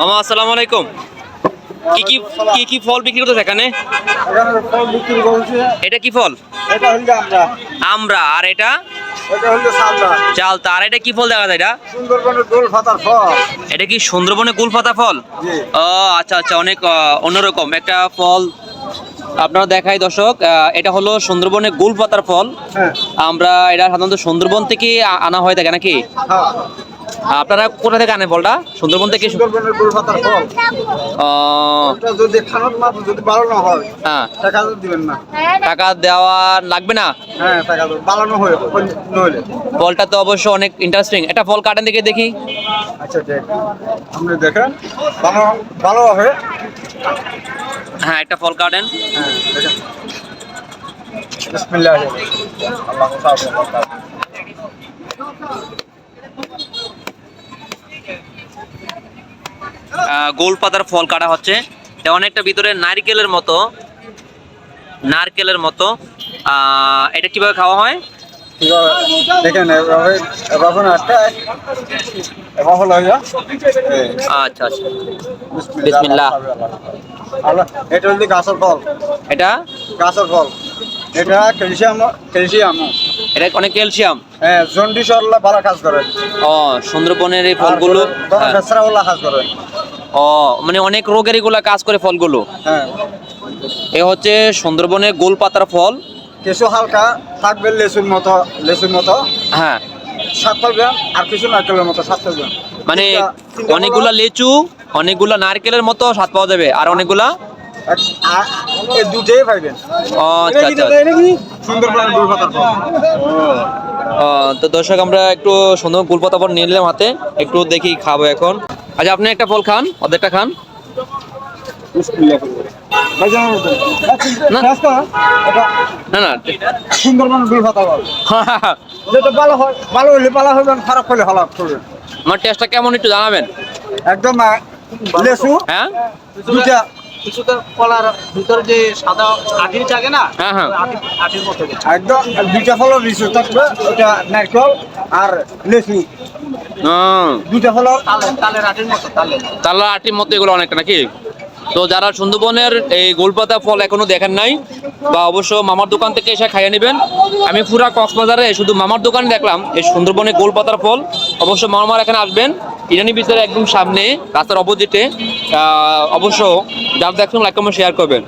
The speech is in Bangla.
মামা আসসালামু আলাইকুম। কি কি কি কি ফল বিক্রি করতেছে এখানে? এখানে ফল বিক্রি করছে এটা কি ফল? এটা আমরা আমরা আর এটা? সালদা চালতা। আর এটা কি ফল দেখা যায় এটা? সুন্দরবনের ফল এটা কি সুন্দরবনে গুলপাতা ফল? ও আচ্ছা আচ্ছা অনেক অন্যরকম। একটা ফল আপনারা দেখাই দর্শক। এটা হলো সুন্দরবনে গুলপাতার ফল। হ্যাঁ। আমরা এটা সাধারণত সুন্দরবন থেকে আনা হয়ে থাকে নাকি? হ্যাঁ। আপনারা কোথা থেকে আনেন ফলটা সুন্দরবন থেকে সুন্দরবনের দোল ফল। যদি খানার মাত্র যদি বাড়ানো হয় হ্যাঁ। টাকা দিবেন না। টাকা দেওয়া লাগবে না? হ্যাঁ টাকা তো বাড়ানো হয় নইলে। ফলটা তো অবশ্য অনেক ইন্টারেস্টিং একটা ফল কাটেন দেখে দেখি। আচ্ছা দেখ। আপনি দেখেন ভালো ভালো হবে। হ্যাঁ একটা ফল কাটেন। হ্যাঁ দেখেন। বিসমিল্লাহ। আল্লাহ গোল পাতার ফল কাটা হচ্ছে। এটা অনেকটা ভিতরে নারকেলের মতো নারকেলের মতো। আহ, এটা কীভাবে খাওয়া হয়? দেখেন আচ্ছা আচ্ছা। বিসমিল্লাহ। এটা হচ্ছে গাছের ফল। এটা? গাছের ফল। এটা ক্যালসিয়াম ক্যালসিয়াম। এটা অনেক ক্যালসিয়াম? হ্যাঁ জন্ডিস ভালো কাজ করে। ও সুন্দরবনের এই ফলগুলো? হ্যাঁ। কাজ করে। ও মানে অনেক রোগের এগুলা কাজ করে ফলগুলো? হ্যাঁ। এ হচ্ছে সুন্দরবনের গোল পাতার ফল। কিছু হালকা থাকবে লেচুর মতো লেচুর মতো। হ্যাঁ। সাত পাবেন আর কিছু নারকেলের মতো সাত পাবেন মানে অনেকগুলা লিচু অনেকগুলা নারকেলের মতো স্বাদ পাওয়া যাবে আর অনেকগুলা? দুটোই পাইবেন। ও আচ্ছা আচ্ছা দুই ফল। তো দর্শক আমরা একটু সুন্দর গুলপাতা ফল নিয়ে নিলাম হাতে একটু দেখি খাব এখন। আচ্ছা আপনি একটা ফল খান অর্ধেকটা খান। না। সুন্দরবন যেটা ভালো হয় ভালো হলে ভালো হবে খারাপ হলে খারাপ আমার টেস্টটা কেমন একটু জানাবেন? একদম লেসু। হ্যাঁ? দুটা কিছুটা কলার ভিতরে যে সাদা থাকে না হ্যাঁ, হ্যাঁ। মতো একদম দুইটা ফল লিচু থাকবে ওটা নারকেল আর লেসু। দুইটা ফল তালের তালের মতো তালের আটির মতো এগুলো অনেকটা নাকি? তো যারা সুন্দরবনের এই গোলপাতা ফল এখনও দেখেন নাই বা অবশ্য মামার দোকান থেকে এসে খাইয়ে নেবেন আমি পুরা কক্সবাজারে শুধু মামার দোকানে দেখলাম এই সুন্দরবনে গোলপাতার ফল। অবশ্য মামার এখানে আসবেন ইরানি বিচের একদম সামনে রাস্তার অপোজিটে অবশ্য যার দেখুন লাইক কমেন্ট শেয়ার করবেন।